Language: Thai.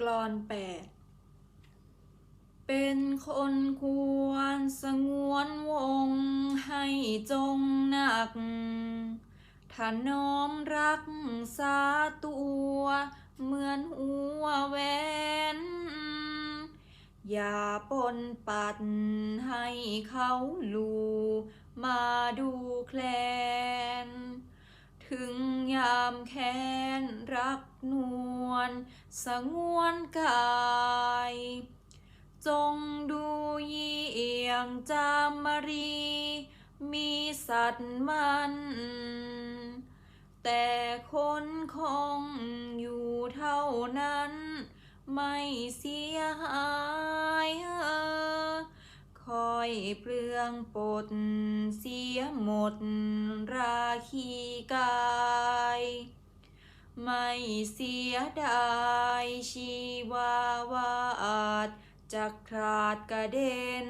กลอนแปดเป็นคนควรสงวนวงให้จงหนักถ้าน้อมรักษาตัวเหมือนหัวแวนอย่าปนปัดให้เขาลูมาดูแคลน ถึงยามแค้นรักนวลสงวนกาย จงดูเยี่ยงจามรี มีสัตว์มัน แต่คนคงอยู่เท่านั้น ไม่เสียหาย อยเปลืองปดเสียหมดราคีกาย ไม่เสียดายชีวาวาอาจจะขาดกระเด็น